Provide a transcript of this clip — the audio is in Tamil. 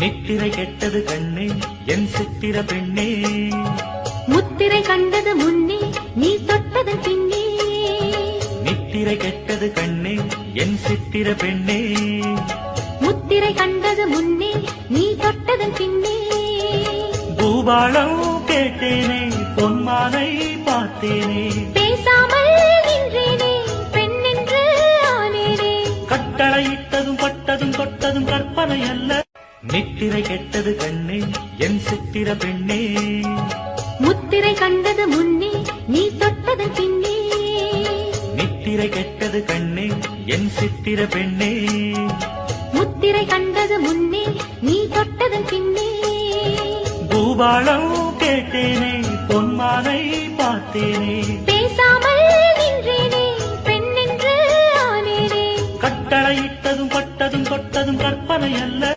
நித்திரை கெட்டது கண்ணே என் சித்திர பெண்ணே. முத்திரை கண்டது முன்னே நீ தொட்டது பின்னே. நித்திரை கெட்டது கண்ணே என் சித்திர பெண்ணே. முத்திரை கண்டது முன்னே நீ தொட்டது பின்னே. பூபாலம் கேட்டேனே பொன்மானை பார்த்தேனே. பேசாமல் நின்றேனே பெண்ணென்று ஆனேனே. கட்டளையிட்டதும் பட்டதும் தொட்டதும் கற்பனை அல்ல. நித்திரை கெட்டது கண்ணே என் சித்திர பெண்ணே. முத்திரை கண்டது முன்னே நீ தொட்டது பின்னே. நித்திரை கெட்டது கண்ணே என் சித்திர பெண்ணே. முத்திரை கண்டது முன்னே நீ தொட்டது பின்னே. பூபாலம் கேட்டேனே பொன்மானை பார்த்தேனே. பேசாமல் நின்றேனே பெண்ணென்று ஆனேனே. கட்டளையிட்டதும் பட்டதும் தொட்டதும் கற்பனை அல்ல.